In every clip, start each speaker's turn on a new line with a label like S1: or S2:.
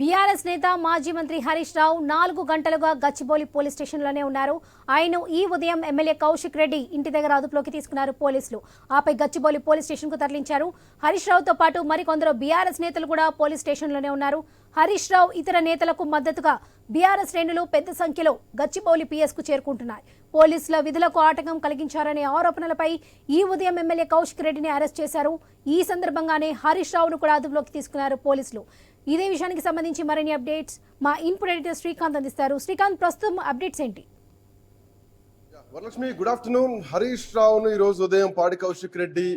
S1: BRS నేత మాజీ మంత్రి హరీష్ రావు నాలుగు గంటలుగా గచ్చిబౌలి పోలీస్ స్టేషన్లోనే ఉన్నారు. ఆయన ఈ ఉదయం ఎమ్మెల్యే కౌశిక్ రెడ్డి ఇంటి దగ్గర అదుపులోకి తీసుకున్నారు పోలీసులు. ఆపై గచ్చిబౌలి పోలీస్ స్టేషన్కు తరలించారు. హరీష్ రావుతో పాటు మరికొందరు బీఆర్ఎస్ నేతలు కూడా పోలీస్ స్టేషన్లోనే ఉన్నారు. హరీష్ రావు ఇతర నేతలకు మద్దతుగా బీఆర్ఎస్ శ్రేణులు పెద్ద సంఖ్యలో గచ్చిబౌలి పిఎస్కు పోలీసుల విధులకు ఆటంకం కలిగించారనే ఆరోపణలపై ఈ ఉదయం ఎమ్మెల్యే కౌశిక్ రెడ్డిని అరెస్ట్ చేశారు. ఈ సందర్భంగానే హరీష్ రావును కూడా అదుపులోకి తీసుకున్నారు పోలీసులు. ఇదే విషయానికి సంబంధించి మరిన్ని అప్డేట్స్ మా ఇన్పుట్ ఎడిటర్ శ్రీకాంత్ అందిస్తారు. శ్రీకాంత్ ప్రస్తుతం అప్డేట్స్ ఏంటి?
S2: Varalakshmi good afternoon. హరీష్ రావును ఈ రోజు ఉదయం పాడి కౌశిక్ రెడ్డి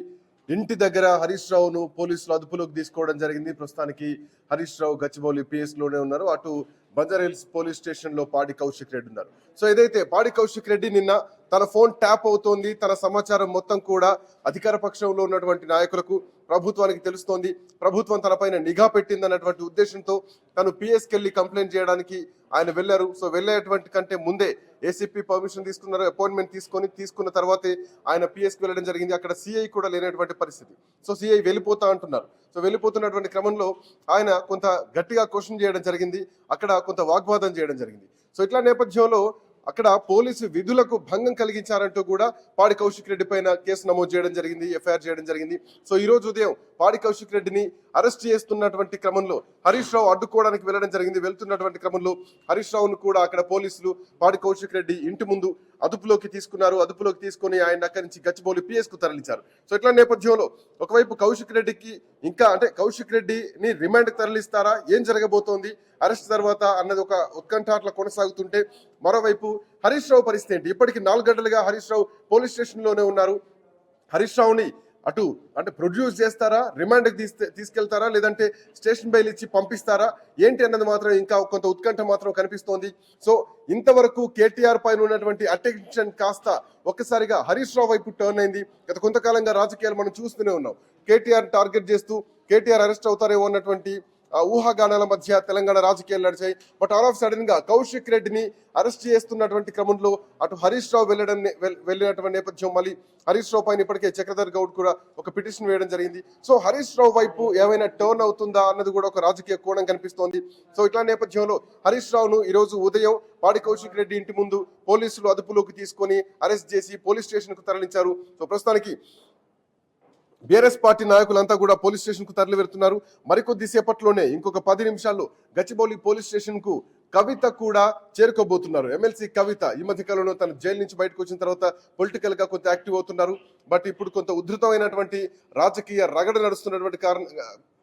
S2: ఇంటి దగ్గర హరీష్ రావును పోలీసులు అదుపులోకి తీసుకోవడం జరిగింది. ప్రస్తుతానికి హరీష్ రావు గచ్చిబౌలి పిఎస్లోనే ఉన్నారు. అటు బంజారా హిల్స్ పోలీస్ స్టేషన్లో పాడి కౌశిక్ రెడ్డి ఉన్నారు. సో ఏదైతే పాడి కౌశిక్ రెడ్డి నిన్న తన ఫోన్ ట్యాప్ అవుతోంది తన సమాచారం మొత్తం కూడా అధికార పక్షంలో ఉన్నటువంటి నాయకులకు ప్రభుత్వానికి తెలుస్తోంది. ప్రభుత్వం తనపైన నిఘా పెట్టింది అన్నటువంటి ఉద్దేశంతో తను పిఎస్కి వెళ్ళి కంప్లైంట్ చేయడానికి ఆయన వెళ్ళారు. సో వెళ్ళేటువంటి కంటే ముందే ఏసీపీ పర్మిషన్ తీసుకున్నారు అపాయింట్మెంట్ తీసుకొని తీసుకున్న తర్వాతే ఆయన పిఎస్కి వెళ్ళడం జరిగింది. అక్కడ సిఐ కూడా లేనటువంటి పరిస్థితి. సో సిఐ వెళ్ళిపోతా అంటున్నారు. సో వెళ్ళిపోతున్నటువంటి క్రమంలో ఆయన కొంత గట్టిగా క్వశ్చన్ చేయడం జరిగింది. అక్కడ కొంత వాగ్వాదం చేయడం జరిగింది. సో ఇట్లా నేపథ్యంలో అక్కడ పోలీసు విధులకు భంగం కలిగించారంటూ కూడా పాడి కౌశిక్ రెడ్డి పైన కేసు నమోదు చేయడం జరిగింది ఎఫ్ఐఆర్ చేయడం జరిగింది. సో ఈ రోజు ఉదయం పాడి కౌశిక్ రెడ్డిని అరెస్ట్ చేస్తున్నటువంటి క్రమంలో హరీష్ రావు అడ్డుకోవడానికి వెళ్ళడం జరిగింది. వెళ్తున్నటువంటి క్రమంలో హరీష్ రావును కూడా అక్కడ పోలీసులు పాడి కౌశిక్ రెడ్డి ఇంటి ముందు అదుపులోకి తీసుకున్నారు. అదుపులోకి తీసుకొని ఆయన అక్కడి నుంచి గచ్చిబౌలి పిఎస్కు తరలించారు. సో ఇట్లా నేపథ్యంలో ఒకవైపు కౌశిక్ రెడ్డికి ఇంకా అంటే కౌశిక్ రెడ్డిని రిమాండ్కి తరలిస్తారా? ఏం జరగబోతోంది? అరెస్ట్ తర్వాత అన్నది ఒక ఉత్కంఠ అట్లా కొనసాగుతుంటే మరోవైపు హరీష్ రావు పరిస్థితి ఏంటి? ఇప్పటికి నాలుగు గంటలుగా హరీష్ రావు పోలీస్ స్టేషన్లోనే ఉన్నారు. హరీష్ రావుని అటు అంటే ప్రొడ్యూస్ చేస్తారా? రిమాండ్కి తీస్తే తీసుకెళ్తారా? లేదంటే స్టేషన్ బయలు ఇచ్చి పంపిస్తారా? ఏంటి అన్నది మాత్రం ఇంకా కొంత ఉత్కంఠ మాత్రం కనిపిస్తోంది. సో ఇంతవరకు కేటీఆర్ పైన ఉన్నటువంటి అటెన్షన్ కాస్త ఒక్కసారిగా హరీష్ రావు వైపు టర్న్ అయింది. గత కొంతకాలంగా రాజకీయాలు మనం చూస్తూనే ఉన్నాం. కేటీఆర్ టార్గెట్ చేస్తూ కేటీఆర్ అరెస్ట్ అవుతారేమో అన్నటువంటి ఊహాగానాల మధ్య తెలంగాణ రాజకీయాలు నడిచాయి. బట్ ఆల్ ఆఫ్ సడన్గా కౌశిక్ రెడ్డిని అరెస్ట్ చేస్తున్నటువంటి క్రమంలో అటు హరీష్ రావు వెళ్ళడం వెళ్ళినటువంటి నేపథ్యం మళ్ళీ హరీష్ రావు పైన ఇప్పటికే చక్రధర్ గౌడ్ కూడా ఒక పిటిషన్ వేయడం జరిగింది. సో హరీష్ రావు వైపు ఏమైనా టర్న్ అవుతుందా అన్నది కూడా ఒక రాజకీయ కోణం కనిపిస్తోంది. సో ఇట్లా నేపథ్యంలో హరీష్ రావును ఈ రోజు ఉదయం పాడి కౌశిక్ రెడ్డి ఇంటి ముందు పోలీసులు అదుపులోకి తీసుకొని అరెస్ట్ చేసి పోలీస్ స్టేషన్కు తరలించారు. సో ప్రస్తుతానికి బీఆర్ఎస్ పార్టీ నాయకులంతా కూడా పోలీస్ స్టేషన్కు తరలి వెళ్తున్నారు మరికొద్ది సేపట్లోనే ఇంకొక పది నిమిషాల్లో గచ్చిబౌలి పోలీస్ స్టేషన్కు కవిత కూడా చేరుకోబోతున్నారు. ఎమ్మెల్సీ కవిత ఈ మధ్య కాలంలో తన జైలు నుంచి బయటకు వచ్చిన తర్వాత పొలిటికల్గా కొంత యాక్టివ్ అవుతున్నారు. బట్ ఇప్పుడు కొంత ఉధృతమైనటువంటి రాజకీయ రగడ నడుస్తున్నటువంటి కారణ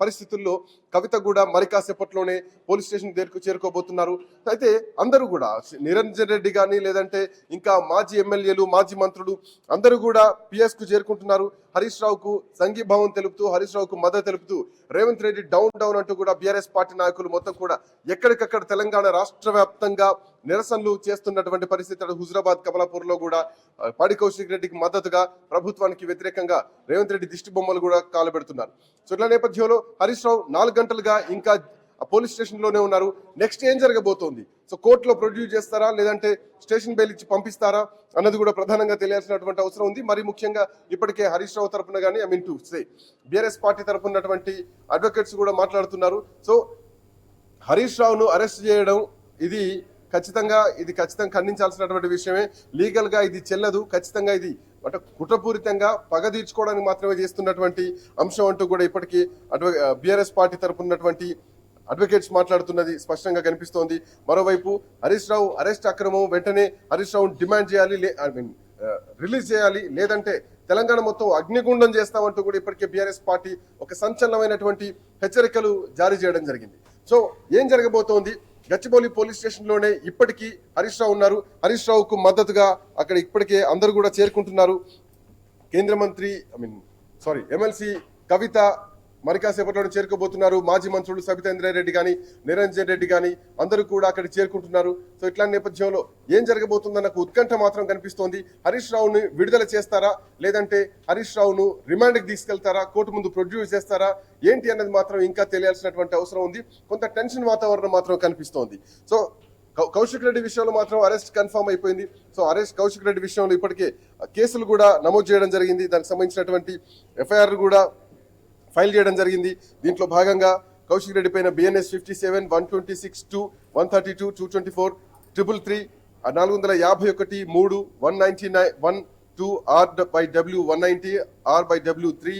S2: పరిస్థితుల్లో కవిత కూడా మరి కాసేపట్లోనే పోలీస్ స్టేషన్ దగ్గరకు చేరుకోబోతున్నారు. అయితే అందరూ కూడా నిరంజన్ రెడ్డి కానీ లేదంటే ఇంకా మాజీ ఎమ్మెల్యేలు మాజీ మంత్రులు అందరూ కూడా పిఎస్కు చేరుకుంటున్నారు. హరీష్ రావుకు సంఘీభావం తెలుపుతూ హరీష్ రావుకు మద్దతు తెలుపుతూ రేవంత్ రెడ్డి డౌన్ డౌన్ అంటూ కూడా బీఆర్ఎస్ పార్టీ నాయకులు మొత్తం కూడా ఎక్కడికక్కడ తెలంగాణ రాష్ట్ర వ్యాప్తంగా నిరసనలు చేస్తున్నటువంటి పరిస్థితి హుజరాబాద్ కమలాపూర్లో కూడా పాడి కౌశిక్ రెడ్డికి మద్దతుగా ప్రభుత్వానికి వ్యతిరేకంగా రేవంత్ రెడ్డి దిష్టి బొమ్మలు కూడా కాలబెడుతున్నారు. సో ఇట్లా నేపథ్యంలో హరీష్ రావు నాలుగు గంటలుగా ఇంకా పోలీస్ స్టేషన్లోనే ఉన్నారు. నెక్స్ట్ ఏం జరగబోతోంది? సో కోర్టులో ప్రొడ్యూస్ చేస్తారా? లేదంటే స్టేషన్ బెయిల్ ఇచ్చి పంపిస్తారా? అన్నది కూడా ప్రధానంగా తెలియాల్సినటువంటి అవసరం ఉంది. మరి ముఖ్యంగా ఇప్పటికే హరీష్ రావు తరపున కానీ I mean to say BRS party తరఫున ఉన్నటువంటి అడ్వకేట్స్ కూడా మాట్లాడుతున్నారు. సో హరీష్ రావును అరెస్ట్ చేయడం ఇది ఖచ్చితంగా ఇది ఖచ్చితంగా ఖండించాల్సినటువంటి విషయమే. లీగల్గా ఇది చెల్లదు. ఖచ్చితంగా ఇది అంటే కుట్రపూరితంగా పగ తీర్చుకోవడానికి మాత్రమే చేస్తున్నటువంటి అంశం అంటూ కూడా ఇప్పటికీ అడ్వ బీఆర్ఎస్ పార్టీ తరపున ఉన్నటువంటి అడ్వకేట్స్ మాట్లాడుతున్నది స్పష్టంగా కనిపిస్తోంది. మరోవైపు హరీష్ రావు అరెస్ట్ అక్రమం వెంటనే హరీష్ రావును డిమాండ్ చేయాలి ఐ మీన్ రిలీజ్ చేయాలి. లేదంటే తెలంగాణ మొత్తం అగ్నిగుండం చేస్తామంటూ కూడా ఇప్పటికే బీఆర్ఎస్ పార్టీ ఒక సంచలనమైనటువంటి హెచ్చరికలు జారీ చేయడం జరిగింది. సో ఏం జరగబోతోంది? గచ్చిబౌలి పోలీస్ స్టేషన్లోనే ఇప్పటికీ హరీష్ రావు ఉన్నారు. హరీష్ రావుకు మద్దతుగా అక్కడ ఇప్పటికే అందరూ కూడా చేరుకుంటున్నారు. కేంద్ర మంత్రి I mean sorry MLC Kavitha మరి కాసేపట్లో చేరుకోబోతున్నారు మాజీ మంత్రులు సబితేంద్రారెడ్డి కానీ నిరంజన్ రెడ్డి కానీ అందరూ కూడా అక్కడ చేరుకుంటున్నారు. సో ఇట్లాంటి నేపథ్యంలో ఏం జరగబోతుందన్న నాకు ఉత్కంఠ మాత్రం కనిపిస్తోంది. హరీష్ రావుని విడుదల చేస్తారా? లేదంటే హరీష్ రావును రిమాండ్కి తీసుకెళ్తారా? కోర్టు ముందు ప్రొడ్యూస్ చేస్తారా? ఏంటి అన్నది మాత్రం ఇంకా తెలియాల్సినటువంటి అవసరం ఉంది. కొంత టెన్షన్ వాతావరణం మాత్రం కనిపిస్తోంది. సో కౌ- కౌశిక్ రెడ్డి విషయంలో మాత్రం అరెస్ట్ కన్ఫర్మ్ అయిపోయింది. సో అరెస్ట్ కౌశిక్ రెడ్డి విషయంలో ఇప్పటికే కేసులు కూడా నమోదు చేయడం జరిగింది. దానికి సంబంధించినటువంటి ఎఫ్ఐఆర్ కూడా ఫైల్ చేయడం జరిగింది. దీంట్లో భాగంగా కౌశిక్ రెడ్డి పైన BNS fifty seven one twenty six two one thirty two two twenty four triple three నాలుగు వందల యాభై ఒకటి మూడు one ninety nine one two R by W one ninety R by W three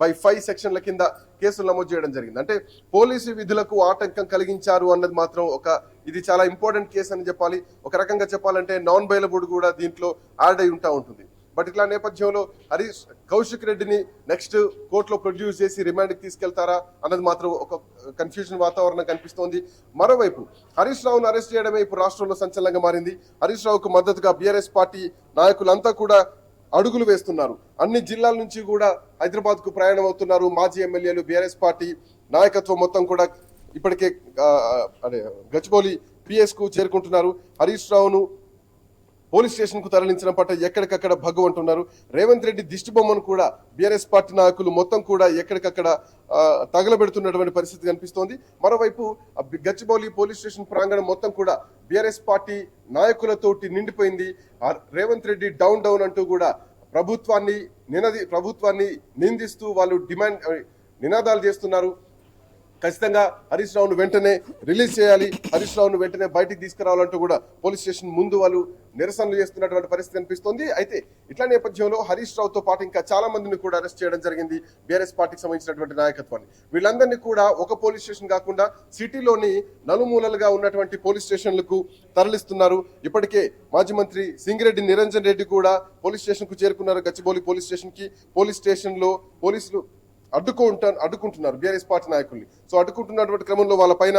S2: by five సెక్షన్ల కింద కేసులు నమోదు చేయడం జరిగింది. అంటే పోలీసు విధులకు ఆటంకం కలిగించారు అన్నది మాత్రం ఒక ఇది చాలా ఇంపార్టెంట్ కేసు అని చెప్పాలి. ఒక రకంగా చెప్పాలంటే నాన్ బైలబుడ్ కూడా దీంట్లో యాడ్ అయి ఉంటా ఉంటుంది. బట్ ఇట్లా నేపథ్యంలో హరీష్ కౌశిక్ రెడ్డిని నెక్స్ట్ కోర్టులో ప్రొడ్యూస్ చేసి రిమాండ్కి తీసుకెళ్తారా అన్నది మాత్రం ఒక కన్ఫ్యూజన్ వాతావరణం కనిపిస్తోంది. మరోవైపు హరీష్ రావును అరెస్ట్ చేయడమే ఇప్పుడు రాష్ట్రంలో సంచలనంగా మారింది. హరీష్ రావుకు మద్దతుగా బీఆర్ఎస్ పార్టీ నాయకులంతా కూడా అడుగులు వేస్తున్నారు. అన్ని జిల్లాల నుంచి కూడా హైదరాబాద్కు ప్రయాణం అవుతున్నారు. మాజీ ఎమ్మెల్యేలు బీఆర్ఎస్ పార్టీ నాయకత్వం మొత్తం కూడా ఇప్పటికే అదే గచ్చిబౌలి పిఎస్కు చేరుకుంటున్నారు. హరీష్ రావును పోలీస్ స్టేషన్కు తరలించడం పట్ల ఎక్కడికక్కడ భగ్గు అంటున్నారు రేవంత్ రెడ్డి దిష్టిబొమ్మను కూడా బీఆర్ఎస్ పార్టీ నాయకులు మొత్తం కూడా ఎక్కడికక్కడ తగలబెడుతున్నటువంటి పరిస్థితి కనిపిస్తోంది. మరోవైపు గచ్చిబౌలి పోలీస్ స్టేషన్ ప్రాంగణం మొత్తం కూడా బీఆర్ఎస్ పార్టీ నాయకులతోటి నిండిపోయింది. ఆ రేవంత్ రెడ్డి డౌన్ డౌన్ అంటూ కూడా ప్రభుత్వాన్ని నినది ప్రభుత్వాన్ని నిందిస్తూ వాళ్ళు డిమాండ్ నినాదాలు చేస్తున్నారు. ఖచ్చితంగా హరీష్ రావును వెంటనే రిలీజ్ చేయాలి. హరీష్ రావును వెంటనే బయటికి తీసుకురావాలంటూ కూడా పోలీస్ స్టేషన్ ముందు వాళ్ళు నిరసనలు చేస్తున్నటువంటి పరిస్థితి కనిపిస్తోంది అయితే ఇట్లా నేపథ్యంలో హరీష్ రావుతో పాటు ఇంకా చాలా మందిని కూడా అరెస్ట్ చేయడం జరిగింది బీఆర్ఎస్ పార్టీకి సంబంధించినటువంటి నాయకత్వాన్ని. వీళ్ళందరినీ కూడా ఒక పోలీస్ స్టేషన్ కాకుండా సిటీలోని నలుమూలలుగా ఉన్నటువంటి పోలీస్ స్టేషన్లకు తరలిస్తున్నారు. ఇప్పటికే మాజీ మంత్రి సింగిరెడ్డి నిరంజన్ రెడ్డి కూడా పోలీస్ స్టేషన్కు చేరుకున్నారు. గచ్చిబౌలి పోలీస్ స్టేషన్కి. పోలీస్ స్టేషన్లో పోలీసులు అడ్డుకుంటా అడ్డుకుంటున్నారు బీఆర్ఎస్ పార్టీ నాయకుల్ని. సో అడ్డుకుంటున్నటువంటి క్రమంలో వాళ్ళ పైన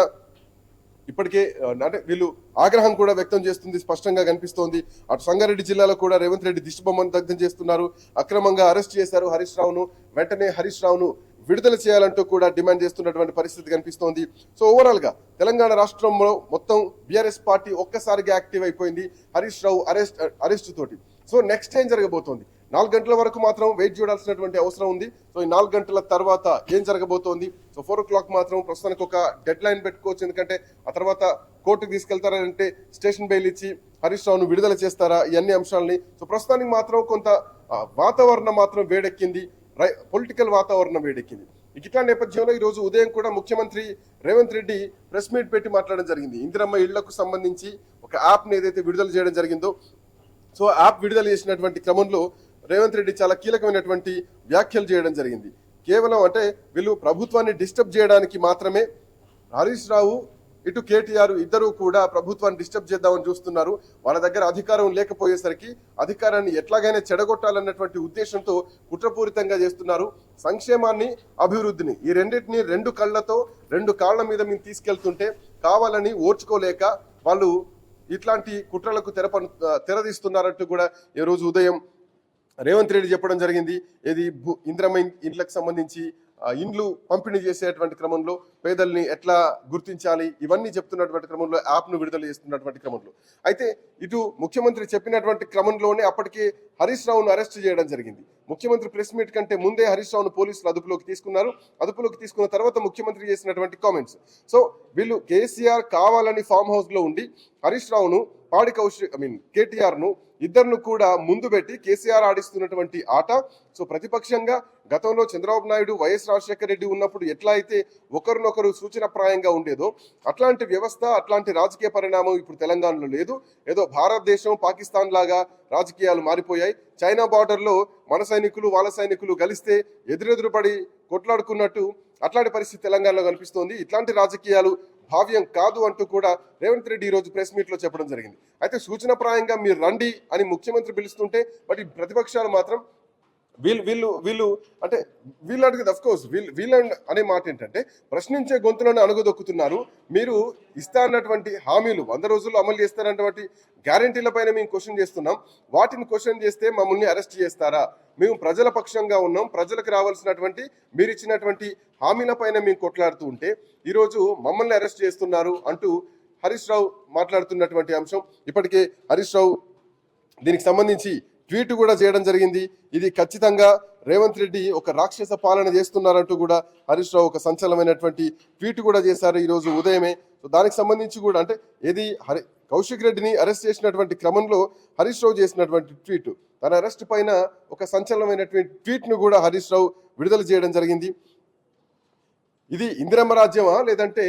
S2: ఇప్పటికే అంటే వీళ్ళు ఆగ్రహం కూడా వ్యక్తం చేస్తుంది స్పష్టంగా కనిపిస్తోంది. అటు సంగారెడ్డి జిల్లాలో కూడా రేవంత్ రెడ్డి దిష్టిబొమ్మను దగ్ధం చేస్తున్నారు. అక్రమంగా అరెస్ట్ చేశారు హరీష్ రావును. వెంటనే హరీష్ రావును విడుదల చేయాలంటూ కూడా డిమాండ్ చేస్తున్నటువంటి పరిస్థితి కనిపిస్తోంది. సో ఓవరాల్గా తెలంగాణ రాష్ట్రంలో మొత్తం బీఆర్ఎస్ పార్టీ ఒక్కసారిగా యాక్టివ్ అయిపోయింది హరీష్ రావు అరెస్ట్ అరెస్ట్ తోటి. సో నెక్స్ట్ ఏం జరగబోతోంది? నాలుగు గంటల వరకు మాత్రం వెయిట్ చూడాల్సినటువంటి అవసరం ఉంది. సో ఈ నాలుగు గంటల తర్వాత ఏం జరగబోతోంది? సో ఫోర్ ఓ క్లాక్ మాత్రం ప్రస్తుతానికి ఒక డెడ్ లైన్ పెట్టుకోవచ్చు. ఎందుకంటే ఆ తర్వాత కోర్టుకు తీసుకెళ్తారంటే స్టేషన్ బెయిల్ ఇచ్చి హరీష్ రావును విడుదల చేస్తారా? ఇవన్నీ అన్ని అంశాలని. సో ప్రస్తుతానికి మాత్రం కొంత వాతావరణం మాత్రం వేడెక్కింది. పొలిటికల్ వాతావరణం వేడెక్కింది. ఇట్లా నేపథ్యంలో ఈ రోజు ఉదయం కూడా ముఖ్యమంత్రి రేవంత్ రెడ్డి ప్రెస్ మీట్ పెట్టి మాట్లాడడం జరిగింది. ఇందిరమ్మ ఇళ్ళకు సంబంధించి ఒక యాప్ని ఏదైతే విడుదల చేయడం జరిగిందో సో యాప్ విడుదల చేసినటువంటి క్రమంలో రేవంత్ రెడ్డి చాలా కీలకమైనటువంటి వ్యాఖ్యలు చేయడం జరిగింది. కేవలం అంటే వీళ్ళు ప్రభుత్వాన్ని డిస్టర్బ్ చేయడానికి మాత్రమే హరీష్ రావు ఇటు కేటీఆర్ ఇద్దరు కూడా ప్రభుత్వాన్ని డిస్టర్బ్ చేద్దామని చూస్తున్నారు. వాళ్ళ దగ్గర అధికారం లేకపోయేసరికి అధికారాన్ని ఎట్లాగైనా చెడగొట్టాలన్నటువంటి ఉద్దేశంతో కుట్రపూరితంగా చేస్తున్నారు. సంక్షేమాన్ని అభివృద్ధిని ఈ రెండింటిని రెండు కళ్ళతో రెండు కాళ్ళ మీద మేము తీసుకెళ్తుంటే కావాలని ఓర్చుకోలేక వాళ్ళు ఇట్లాంటి కుట్రలకు తెరప తెరదీస్తున్నారంటూ కూడా ఈ రోజు ఉదయం రేవంత్ రెడ్డి చెప్పడం జరిగింది. ఏది భూ- ఇంద్రమ్మ ఇండ్లకు సంబంధించి ఇండ్లు పంపిణీ చేసేటువంటి క్రమంలో పేదల్ని ఎట్లా గుర్తించాలి? ఇవన్నీ చెప్తున్నటువంటి క్రమంలో యాప్ను విడుదల చేస్తున్నటువంటి క్రమంలో. అయితే ఇటు ముఖ్యమంత్రి చెప్పినటువంటి క్రమంలోనే అప్పటికే హరీష్ రావును అరెస్ట్ చేయడం జరిగింది. ముఖ్యమంత్రి ప్రెస్ మీట్ కంటే ముందే హరీష్ రావును పోలీసులు అదుపులోకి తీసుకున్నారు. అదుపులోకి తీసుకున్న తర్వాత ముఖ్యమంత్రి చేసినటువంటి కామెంట్స్ సో వీళ్ళు కేసీఆర్ కావాలని ఫామ్ హౌస్లో ఉండి హరీష్ రావును పాడి కౌశిక్ ఐ మీన్ కేటీఆర్ను ఇద్దరును కూడా ముందు పెట్టి కేసీఆర్ ఆడిస్తున్నటువంటి ఆట. సో ప్రతిపక్షంగా గతంలో చంద్రబాబు నాయుడు వైఎస్ రాజశేఖర రెడ్డి ఉన్నప్పుడు ఎట్లా అయితే ఒకరినొకరు సూచనప్రాయంగా ఉండేదో అట్లాంటి వ్యవస్థ అట్లాంటి రాజకీయ పరిణామం ఇప్పుడు తెలంగాణలో లేదు. ఏదో భారతదేశం పాకిస్తాన్ లాగా రాజకీయాలు మారిపోయాయి. చైనా బార్డర్లో మన సైనికులు వాళ్ళ సైనికులు కలిస్తే ఎదురెదురుపడి కొట్లాడుకున్నట్టు అట్లాంటి పరిస్థితి తెలంగాణలో కనిపిస్తోంది. ఇట్లాంటి రాజకీయాలు భావ్యం కాదు అంటూ కూడా రేవంత్ రెడ్డి ఈరోజు రోజు ప్రెస్ మీట్లో చెప్పడం జరిగింది. అయితే సూచనప్రాయంగా మీరు రండి అని ముఖ్యమంత్రి పిలుస్తుంటే బట్ ప్రతిపక్షాలు మాత్రం వీళ్ళు వీళ్ళు వీళ్ళు అంటే వీళ్ళు అడిగేది అఫ్ కోర్స్ వీళ్ళు వీళ్ళ అనే మాట ఏంటంటే ప్రశ్నించే గొంతులను అణగదొక్కుతున్నారు. మీరు ఇస్తా అన్నటువంటి హామీలు వంద రోజుల్లో అమలు చేస్తారన్నటువంటి గ్యారంటీలపైన మేము క్వశ్చన్ చేస్తున్నాం. వాటిని క్వశ్చన్ చేస్తే మమ్మల్ని అరెస్ట్ చేస్తారా? మేము ప్రజల పక్షంగా ఉన్నాం. ప్రజలకు రావాల్సినటువంటి మీరు ఇచ్చినటువంటి హామీల పైన మేము కొట్లాడుతూ ఉంటే ఈరోజు మమ్మల్ని అరెస్ట్ చేస్తున్నారు అంటూ హరీష్ రావు మాట్లాడుతున్నటువంటి అంశం. ఇప్పటికే హరీష్ రావు దీనికి సంబంధించి ట్వీట్ కూడా చేయడం జరిగింది. ఇది ఖచ్చితంగా రేవంత్ రెడ్డి ఒక రాక్షస పాలన చేస్తున్నారంటూ కూడా హరీష్ రావు ఒక సంచలనమైనటువంటి ట్వీట్ కూడా చేశారు ఈరోజు ఉదయమే. సో దానికి సంబంధించి కూడా అంటే ఏది హరి కౌశిక్ రెడ్డిని అరెస్ట్ చేసినటువంటి క్రమంలో హరీష్ రావు చేసినటువంటి ట్వీట్. తన అరెస్ట్ పైన ఒక సంచలనమైనటువంటి ట్వీట్ను కూడా హరీష్ రావు విడుదల చేయడం జరిగింది. ఇది ఇందిరమ్మ రాజ్యమా? లేదంటే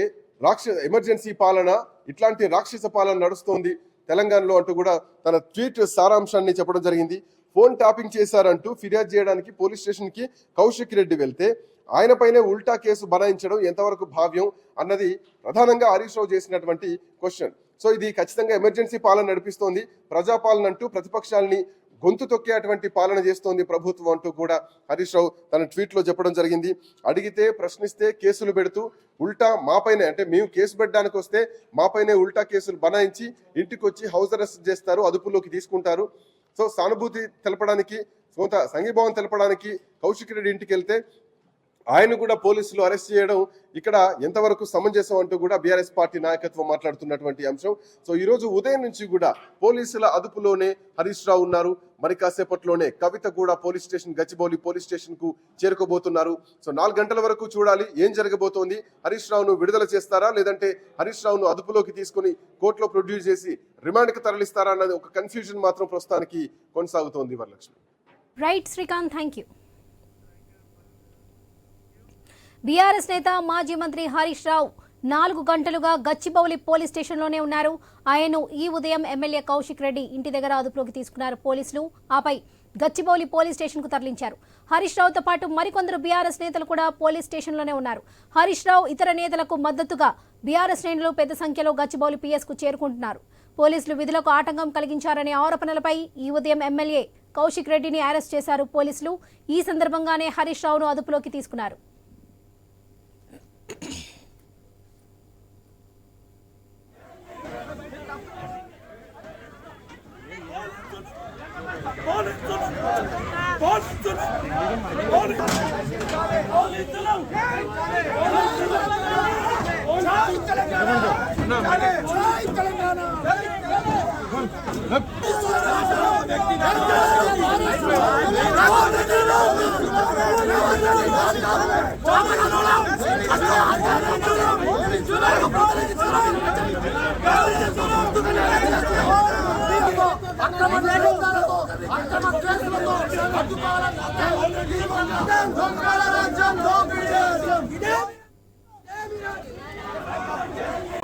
S2: రాక్ష ఎమర్జెన్సీ పాలన? ఇట్లాంటి రాక్షస పాలన నడుస్తోంది. తెలంగాణలో అంటూ కూడా తన ట్వీట్ సారాంశాన్ని చెప్పడం జరిగింది. ఫోన్ టాపింగ్ చేశారంటూ ఫిర్యాదు చేయడానికి పోలీస్ స్టేషన్కి కౌశిక్ రెడ్డి వెళ్తే ఆయనపైనే ఉల్టా కేసు బనాయించడం ఎంతవరకు భావ్యం అన్నది ప్రధానంగా హరీష్ రావు చేసినటువంటి క్వశ్చన్. సో ఇది ఖచ్చితంగా ఎమర్జెన్సీ పాలన నడిపిస్తోంది. ప్రజాపాలన అంటూ ప్రతిపక్షాలని గొంతు తొక్కేటువంటి పాలన చేస్తోంది ప్రభుత్వం అంటూ కూడా హరీష్ రావు తన ట్వీట్లో చెప్పడం జరిగింది. అడిగితే ప్రశ్నిస్తే కేసులు పెడుతూ ఉల్టా మాపైనే అంటే మేము కేసు పెట్టడానికి వస్తే మాపైనే ఉల్టా కేసులు బనాయించి ఇంటికి వచ్చి హౌస్ అరెస్ట్ చేస్తారు అదుపులోకి తీసుకుంటారు. సో సానుభూతి తెలపడానికి కొంత సంఘీభావం తెలపడానికి కౌశిక్ రెడ్డి ఇంటికి వెళ్తే ఆయన కూడా పోలీసులు అరెస్ట్ చేయడం ఇక్కడ ఎంతవరకు సమంజసం అంటూ కూడా బీఆర్ఎస్ పార్టీ నాయకత్వం మాట్లాడుతున్నటువంటి అంశం. సో ఈరోజు ఉదయం నుంచి కూడా పోలీసుల అదుపులోనే హరీష్ రావు ఉన్నారు. మరి కాసేపట్లోనే కవిత కూడా పోలీస్ స్టేషన్ గచ్చిబౌలి పోలీస్ స్టేషన్కు చేరుకోబోతున్నారు. సో నాలుగు గంటల వరకు చూడాలి ఏం జరగబోతోంది? హరీష్ రావును విడుదల చేస్తారా? లేదంటే హరీష్ రావును అదుపులోకి తీసుకుని కోర్టులో ప్రొడ్యూస్ చేసి రిమాండ్కి తరలిస్తారా? అన్నది ఒక కన్ఫ్యూజన్ మాత్రం ప్రస్తుతానికి కొనసాగుతోంది Varalakshmi.
S1: Right Srikanth thank you BRS నేత మాజీ మంత్రి హరీష్ రావు నాలుగు గంటలుగా గచ్చిబౌలి పోలీస్ స్టేషన్లోనే ఉన్నారు. ఆయన్ను ఈ ఉదయం ఎమ్మెల్యే కౌశిక్ రెడ్డి ఇంటి దగ్గర అదుపులోకి తీసుకున్నారు పోలీసులు. ఆపై గచ్చిబౌలి పోలీస్ స్టేషన్కు తరలించారు. హరీష్ రావుతో పాటు మరికొందరు బీఆర్ఎస్ నేతలు కూడా పోలీస్ స్టేషన్లోనే ఉన్నారు. హరీష్ రావు ఇతర నేతలకు మద్దతుగా బీఆర్ఎస్ శ్రేణులు పెద్ద సంఖ్యలో గచ్చిబౌలి పీఎస్కు చేరుకుంటున్నారు. పోలీసులు విధులకు ఆటంకం కలిగించారనే ఆరోపణలపై ఈ ఉదయం ఎమ్మెల్యే కౌశిక్ రెడ్డిని అరెస్ట్ చేశారు పోలీసులు. ఈ సందర్భంగానే హరీష్ రావును అదుపులోకి తీసుకున్నారు.
S3: Yeah. రాజ్యం దోపిడీ దేశం. ఇదే